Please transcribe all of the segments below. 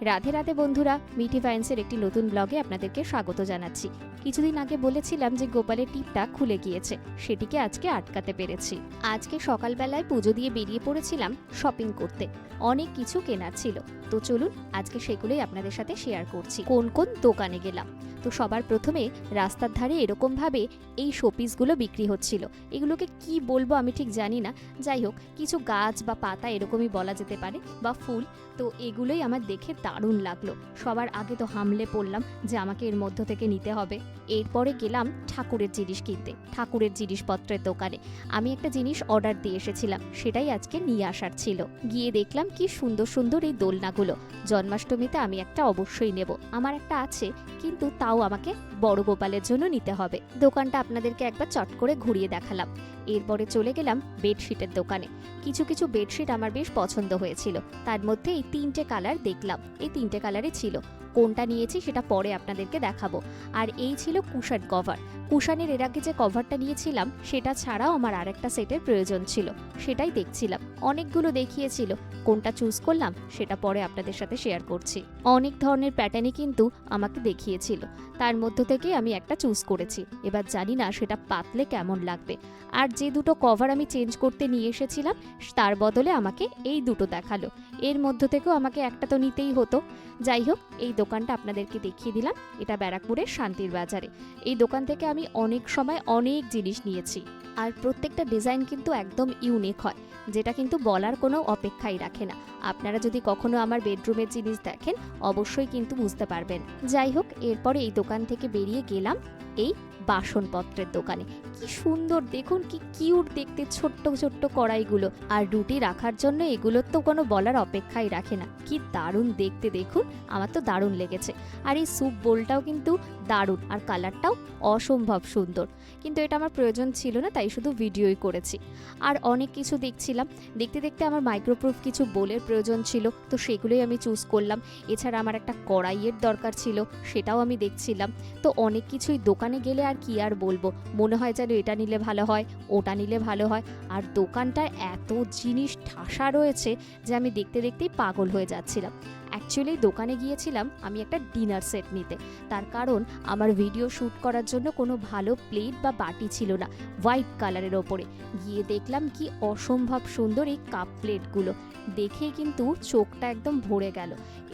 রাধে রাধে বন্ধুরা মিটি ভাইন্সের একটি নতুন ব্লগে আপনাদেরকে স্বাগত জানাচ্ছি। কিছুদিন আগে বলেছিলাম যে গোপালের টিপটা খুলে গিয়েছে, সেটিকে আজকে আটকাতে পেরেছি। আজকে সকালবেলায় পুজো দিয়ে বেরিয়ে পড়েছিলাম শপিং করতে। অনেক কিছু কেনার ছিল। তো চলুন, আজকে সেগুলোই আপনাদের সাথে শেয়ার করছি। কোন কোন দোকানে গেলাম? তো সবার প্রথমে রাস্তার ধারে এরকমভাবে এই শোপিসগুলো বিক্রি হচ্ছিল। এগুলোকে কি বলব আমি ঠিক জানি না। যাই হোক, কিছু গাছ বা পাতা এরকমই বলা যেতে পারে বা ফুল, তো এগুলোই আমার দেখে দারুণ লাগল। সবার আগে তো হামলে পড়লাম যে আমাকে এর মধ্য থেকে নিতে হবে। এরপরে গেলাম ঠাকুরের জিনিস কিনতে, ঠাকুরের জিনিসপত্রের দোকানে। আমি একটা জিনিস অর্ডার দিয়ে এসেছিলাম, সেটাই আজকে নিয়ে আসার ছিল। গিয়ে দেখলাম কি সুন্দর সুন্দর এই দোলনাগুলো। জন্মাষ্টমীতে আমি একটা অবশ্যই নেব। আমার একটা আছে, কিন্তু তাও আমাকে বড় গোপালের জন্য নিতে হবে। দোকানটা আপনাদেরকে একবার চট করে ঘুরিয়ে দেখালাম। এরপরে চলে গেলাম বেডশিটের দোকানে। কিছু কিছু বেডশিট আমার বেশ পছন্দ হয়েছিল। তার মধ্যে এই তিনটে কালার দেখলাম। এই তিনটে কালারই ছিল। কোনটা নিয়েছি সেটা পরে আপনাদেরকে দেখাবো। আর এই ছিল কুশান কভার। কুশানের এর আগে যে কভারটা নিয়েছিলাম, সেটা ছাড়াও আমার আরেকটা সেটের প্রয়োজন ছিল। সেটাই দেখছিলাম। অনেকগুলো দেখিয়েছিল। কোনটা চুজ করলাম, সেটা পরে আপনাদের সাথে শেয়ার করছি। অনেক ধরনের প্যাটার্নই কিন্তু আমাকে দেখিয়েছিল। তার মধ্য থেকে আমি একটা চুজ করেছি। এবার জানি না সেটা পাতলে কেমন লাগবে। আর যে দুটো কভার আমি চেঞ্জ করতে নিয়ে এসেছিলাম, তার বদলে আমাকে এই দুটো দেখাল। এর মধ্য থেকেও আমাকে একটা তো নিতেই হতো। যাই হোক, এই দোকানটা আপনাদেরকে দেখিয়ে দিলাম। এটা ব্যারাকপুরের শান্তির বাজারে। এই দোকান থেকে আমি অনেক সময় অনেক জিনিস নিয়েছি। আর প্রত্যেকটা ডিজাইন কিন্তু একদম ইউনিক হয়, যেটা কিন্তু বলার কোনো অপেক্ষাই রাখে না। আপনারা যদি কখনো আমার বেডরুমের জিনিস দেখেন, অবশ্যই কিন্তু বুঝতে পারবেন। যাই হোক, এরপরে এই দোকান থেকে বেরিয়ে গেলাম। এই বাসনপত্রের দোকানে। কি সুন্দর, দেখুন কি কিউট দেখতে ছোট্ট ছোট্ট কড়াইগুলো। আর রুটি রাখার জন্য এগুলোর তো কোনো বলার অপেক্ষাই রাখে না। কি দারুণ দেখতে, দেখুন, আমার তো দারুণ লেগেছে। আর এই স্যুপ বোলটাও কিন্তু দারুণ, আর কালারটাও অসম্ভব সুন্দর। কিন্তু এটা আমার প্রয়োজন ছিল না, তাই শুধু ভিডিওই করেছি। আর অনেক কিছু দেখছিলাম। দেখতে দেখতে আমার মাইক্রোপ্রুফ কিছু বোলের প্রয়োজন ছিল, তো সেগুলোই আমি চুজ করলাম। এছাড়া আমার একটা কড়াইয়ের দরকার ছিল, সেটাও আমি দেখছিলাম। তো অনেক কিছুই দোকানে গেলে আর কি আর বলব? মনে হয় যেন এটা নিলে ভালো হয়, ওটা নিলে ভালো হয়। আর দোকানটায় এত জিনিস ঠাসা রয়েছে যে আমি দেখতে দেখতেই পাগল হয়ে যাচ্ছিলাম। অ্যাকচুয়ালি দোকানে গিয়েছিলাম আমি একটা ডিনার সেট নিতে। তার কারণ আমার ভিডিও শ্যুট করার জন্য কোনো ভালো প্লেট বা বাটি ছিল না হোয়াইট কালারের ওপরে। গিয়ে দেখলাম কি অসম্ভব সুন্দর এই কাপ প্লেটগুলো দেখে কিন্তু চোখটা একদম ভরে গেল।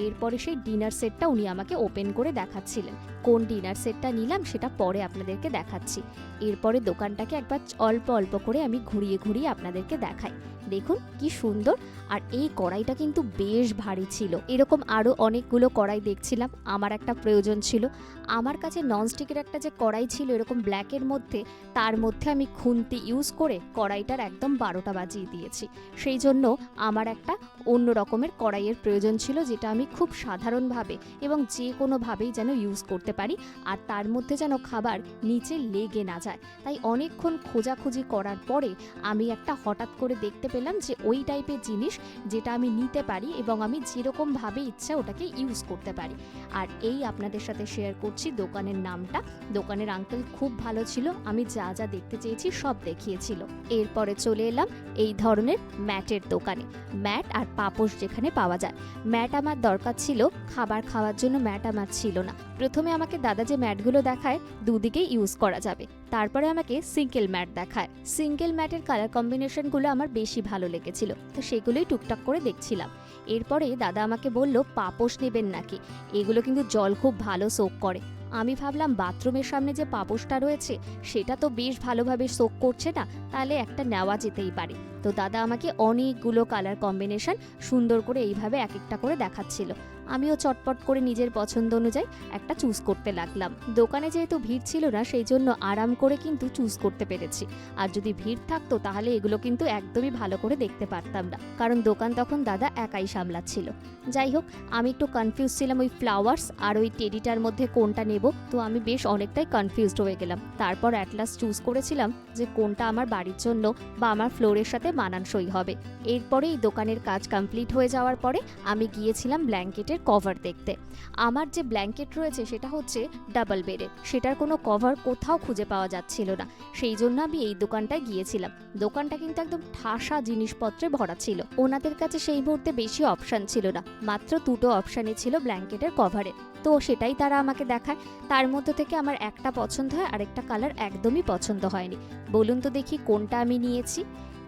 এরপরে সেই ডিনার সেটটা উনি আমাকে ওপেন করে দেখাচ্ছিলেন। কোন ডিনার সেটটা নিলাম সেটা পরে আপনাদেরকে দেখাচ্ছি। এরপরে দোকানটাকে একবার অল্প অল্প করে আমি ঘুরিয়ে ঘুরিয়ে আপনাদেরকে দেখাই। দেখুন কি সুন্দর। আর এই কড়াইটা কিন্তু বেশ ভারী ছিল। এরকম আরও অনেকগুলো কড়াই দেখছিলাম, আমার একটা প্রয়োজন ছিল। আমার কাছে ননস্টিকের একটা যে কড়াই ছিল এরকম ব্ল্যাকের মধ্যে, তার মধ্যে আমি খুন্তি ইউজ করে কড়াইটার একদম বারোটা বাজিয়ে দিয়েছি। সেই জন্য আমার একটা অন্য রকমের কড়াইয়ের প্রয়োজন ছিল, যেটা আমি খুব সাধারণভাবে এবং যে কোনোভাবেই যেন ইউজ করতে পারি। আর তার মধ্যে যেন খাবার নিচে লেগে না যায়। তাই অনেকক্ষণ খোঁজাখুঁজি করার পরে আমি একটা হঠাৎ করে দেখতে পেলাম যে ওই টাইপের জিনিস যেটা আমি নিতে পারি এবং আমি যেরকমভাবে ইচ্ছা ওটাকে ইউজ করতে পারি। আর এই আপনাদের সাথে শেয়ার করছি দোকানের নামটা। দোকানের আঙ্কেল খুব ভালো ছিল, আমি যা যা দেখতে চেয়েছি সব দেখিয়েছিল। এরপরে চলে এলাম এই ধরনের ম্যাটের দোকানে। ম্যাট আর পাপোশ যেখানে পাওয়া যায়। ম্যাট আমার দরকার ছিল, খাবার খাওয়ার জন্য ম্যাট আমার ছিল না। প্রথমে আমাকে দাদা যে ম্যাটগুলো দেখায় দুদিকেই ইউজ করা যাবে। তারপরে আমাকে সিঙ্গেল ম্যাট দেখায়। সিঙ্গেল ম্যাটের কালার কম্বিনেশনগুলো আমার বেশি ভালো লেগেছিল, তো সেগুলোই টুকটাক করে দেখছিলাম। এরপরে দাদা আমাকে বলল, পাপোশ নেবেন নাকি? এগুলো কিন্তু জল খুব ভালো সোক করে। আমি ভাবলাম, বাথরুমের সামনে যে পাপোশটা রয়েছে, সেটা তো বেশ ভালোভাবে শোক করছে না, তাহলে একটা নেওয়া যেতেই পারে। তো দাদা আমাকে অনেকগুলো কালার কম্বিনেশন সুন্দর করে এইভাবে এক একটা করে দেখাচ্ছিল। আমিও চটপট করে নিজের পছন্দ অনুযায়ী একটা চুজ করতে লাগলাম। দোকানে যেহেতু ভিড় ছিল না সেই জন্য আরাম করে কিন্তু চুজ করতে পেরেছি। আর যদি ভিড় থাকতো, তাহলে এগুলো কিন্তু একদমই ভালো করে দেখতে পারতাম না। কারণ দোকান তখন দাদা একাই সামলাচ্ছিল। যাই হোক, আমি একটু কনফিউজ ছিলাম ওই ফ্লাওয়ার্স আর ওই টেডিটার মধ্যে কোনটা নেব। তো আমি বেশ অনেকটাই কনফিউজড হয়ে গেলাম। তারপর অ্যাটলাস চুজ করেছিলাম যে কোনটা আমার বাড়ির জন্য বা আমার ফ্লোরের সাথে মানানসই হবে। এরপরে এই দোকানের কাজ কমপ্লিট হয়ে যাওয়ার পরে আমি গিয়েছিলাম ব্ল্যাঙ্কেটের ব্ল্যাঙ্কেটের কভার দেখতে। আমার যে ব্ল্যাঙ্কেট রয়েছে সেটা হচ্ছে ডাবল বেডের সেটার কোনো কভার কোথাও খুঁজে পাওয়া যাচ্ছিল না। সেই জন্য আমি এই দোকানটায় গিয়েছিলাম। দোকানটা কিন্তু একদম ঠাসা জিনিসপত্রে ভরা ছিল। ওনাদের কাছে সেই মুহূর্তে বেশি অপশান ছিল না। মাত্র দুটো অপশানই ছিল ব্ল্যাঙ্কেটের কভারে তো সেটাই তারা আমাকে দেখায়। তার মধ্যে থেকে আমার একটা পছন্দ হয়, আরেকটা কালার একদমই পছন্দ হয়নি। বলুন তো দেখি কোনটা আমি নিয়েছি।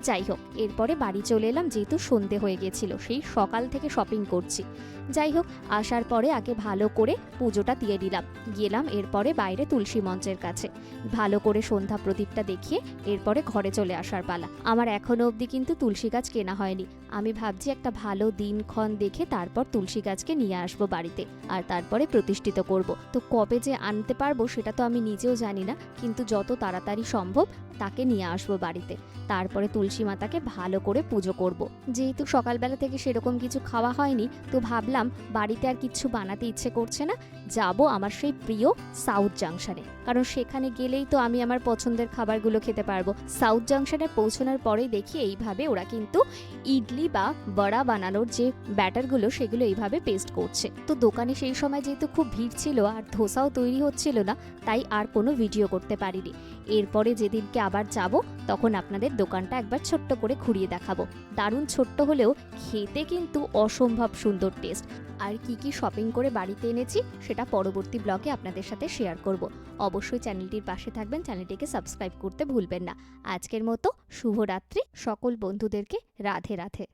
যাই হোক, এরপরে বাড়ি চলে এলাম যেহেতু সন্ধে হয়ে গেছিল, সেই সকাল থেকে শপিং করছি। যাই হোক, আসার পরে আগে ভালো করে পুজোটা দিয়ে দিলাম গেলাম এরপরে বাইরে তুলসী মঞ্চের কাছে। ভালো করে সন্ধ্যা প্রদীপটা দেখিয়ে এরপরে ঘরে চলে আসার পালা। আমার এখনও অবধি কিন্তু তুলসী গাছ কেনা হয়নি। আমি ভাবছি একটা ভালো দিনক্ষণ দেখে তারপর তুলসী গাছকে নিয়ে আসব বাড়িতে আর তারপরে প্রতিষ্ঠিত করব। তো কবে যে আনতে পারব সেটা তো আমি নিজেও জানি না, কিন্তু যত তাড়াতাড়ি সম্ভব তাকে নিয়ে আসব বাড়িতে। তারপরে তুলসী মাতাকে ভালো করে পুজো করব। যেহেতু সকালবেলা থেকে সেরকম কিছু খাওয়া হয়নি, তো ভাবলাম বাড়িতে আর কিছু বানাতে ইচ্ছে করছে না, যাব আমার সেই প্রিয় সাউথ জাংশনে কারণ সেখানে গেলেই তো আমি আমার পছন্দের খাবারগুলো খেতে পারব সাউথ জাংশনে পৌঁছানোর পরেই দেখি এইভাবে ওরা কিন্তু ইডলি বা বড়া বানানোর যে ব্যাটারগুলো, সেগুলো এইভাবে পেস্ট করছে। তো দোকানে সেই সময় যেহেতু খুব ভিড় ছিল আর ধোসাও তৈরি হচ্ছিল না, তাই আর কোনো ভিডিও করতে পারিনি। এরপরে যেদিনকে আবার যাব, তখন আপনাদের দোকানটা একবার ছোট্ট করে ঘুরিয়ে দেখাবো। দারুণ ছোট্ট হলেও খেতে কিন্তু অসম্ভব সুন্দর টেস্ট আর কি কি শপিং করে বাড়িতে এনেছি, সেটা পরবর্তী ব্লগে আপনাদের সাথে শেয়ার করব। অবশ্যই চ্যানেলটির পাশে থাকবেন, চ্যানেলটিকে সাবস্ক্রাইব করতে ভুলবেন না। আজকের মতো শুভরাত্রি, সকল বন্ধুদেরকে রাধে রাধে